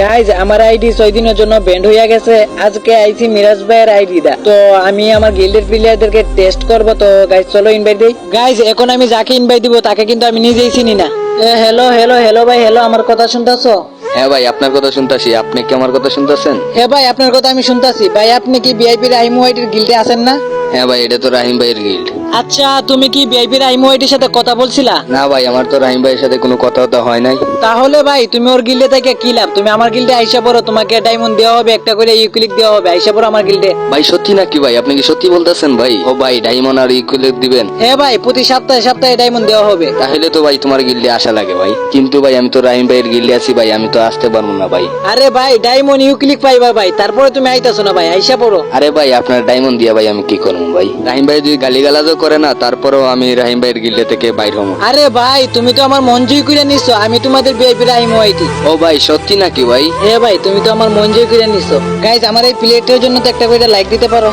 Guys আমার ID ছয় দিনের জন্য ব্যান্ড হয়ে গেছে। আজকে আইছি মিরাজ ভাইয়ের আইডি দা তো আমি আমার গিল্ডের প্লেয়ারদেরকে টেস্ট করব। তো গাইজ চলো ইনভাইট দিই। গাইজ এখন আমি যাকে ইনভাইট দিব তাকে কিন্তু আমি নিজেই চিনি না। হ্যালো হ্যালো হ্যালো ভাই হ্যালো আমার কথা শুনতেছো? হ্যাঁ ভাই আপনার কথা শুনতাছি। আপনি কি আমার কথা শুনতেছেন? হ্যাঁ ভাই আপনার কথা আমি শুনতাছি। ভাই আপনি কি ভিআইপি রাইমো আইডির গিল্ডে আছেন না? হ্যাঁ ভাই এটা তো রাহিম ভাইয়ের গিল্ড আচ্ছা তুমি কি ভিআইপি রাইমো আইডির সাথে কথা বলছিলা? না ভাই আমার তো রাহিম ভাইয়ের সাথে কোনো কথা কথা হয় নাই। তাহলে ভাই তুমি ওর গিল্ডে থেকে কি লাভ? তুমি আমার গিল্ডে আইসা পড়ো তোমাকে ডায়মন্ড দেওয়া হবে একটা করে ইউক্লিক দেওয়া হবে আইসা পড়ো আমার গিল্ডে ভাই সত্যি নাকি ভাই? আপনি কি সত্যি বলতেছেন ভাই? ও ভাই ডায়মন্ড আর ইকুইলেট দিবেন। হ্যাঁ ভাই প্রতি সপ্তাহে সপ্তাহে ডায়মন্ড দেওয়া হবে। তাহলে তো ভাই তোমার গিল্ডে আসা লাগে ভাই। কিন্তু ভাই আমি তো রাহিম ভাইয়ের গিল্ডে আছি ভাই আমি তো আসতে পারব না ভাই। আরে ভাই ডায়মন্ড ইউক্লিক পাইবা ভাই তারপরে তুমি আইতাছো না ভাই আইসা পড়ো। আরে ভাই আপনার ডায়মন্ড দিয়া ভাই আমি কি করব ভাই? রাহিম ভাই যদি গালিগালাজও করে না তারপরেও আমি রাহিম ভাইয়ের গিল্ডে থেকে বাইর হব। আরে ভাই তুমি তো আমার মন জয় করে নিছো আমি তোমাদের ভিআইপি রাহিম হইতি ও ভাই সত্যি নাকি ভাই? হ্যাঁ ভাই তুমি তো আমার মন জয় করে নিছো। গাইজ আমার এই প্লেটের জন্য তো একটা করে লাইক দিতে পারো।